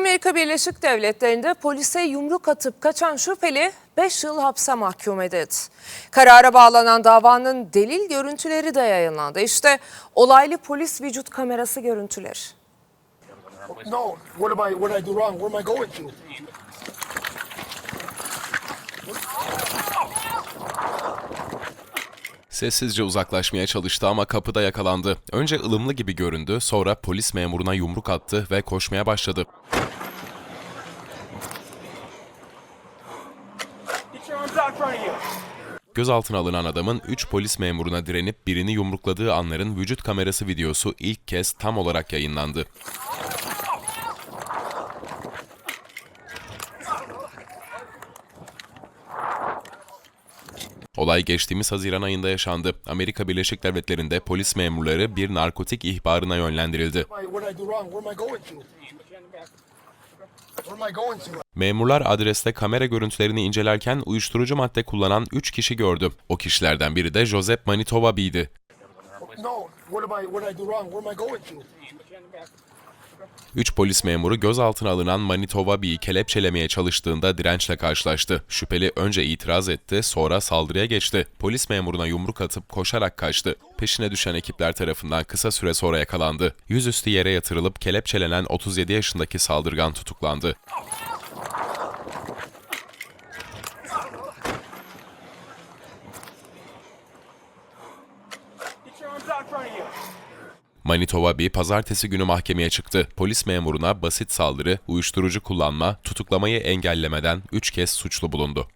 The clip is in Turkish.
Amerika Birleşik Devletleri'nde polise yumruk atıp kaçan şüpheli 5 yıl hapse mahkum edildi. Karara bağlanan davanın delil görüntüleri de yayınlandı. İşte olaylı polis vücut kamerası görüntüleri. No, what am I? What I do wrong? Where am I going to? Sessizce uzaklaşmaya çalıştı ama kapıda yakalandı. Önce ılımlı gibi göründü, sonra polis memuruna yumruk attı ve koşmaya başladı. Gözaltına alınan adamın 3 polis memuruna direnip birini yumrukladığı anların vücut kamerası videosu ilk kez tam olarak yayınlandı. Olay geçtiğimiz Haziran ayında yaşandı. Amerika Birleşik Devletleri'nde polis memurları bir narkotik ihbarına yönlendirildi. Memurlar adreste kamera görüntülerini incelerken uyuşturucu madde kullanan 3 kişi gördü. O kişilerden biri de Josep Manitoba B'ydi. No, what am I? What I do wrong? Where am I going to? 3 polis memuru gözaltına alınan Manitoba B'yi kelepçelemeye çalıştığında dirençle karşılaştı. Şüpheli önce itiraz etti, sonra saldırıya geçti. Polis memuruna yumruk atıp koşarak kaçtı. Peşine düşen ekipler tarafından kısa süre sonra yakalandı. Yüzüstü yere yatırılıp kelepçelenen 37 yaşındaki saldırgan tutuklandı. Get your arms out in front of you. Manitoba bir pazartesi günü mahkemeye çıktı. Polis memuruna basit saldırı, uyuşturucu kullanma, tutuklamayı engellemeden 3 kez suçlu bulundu.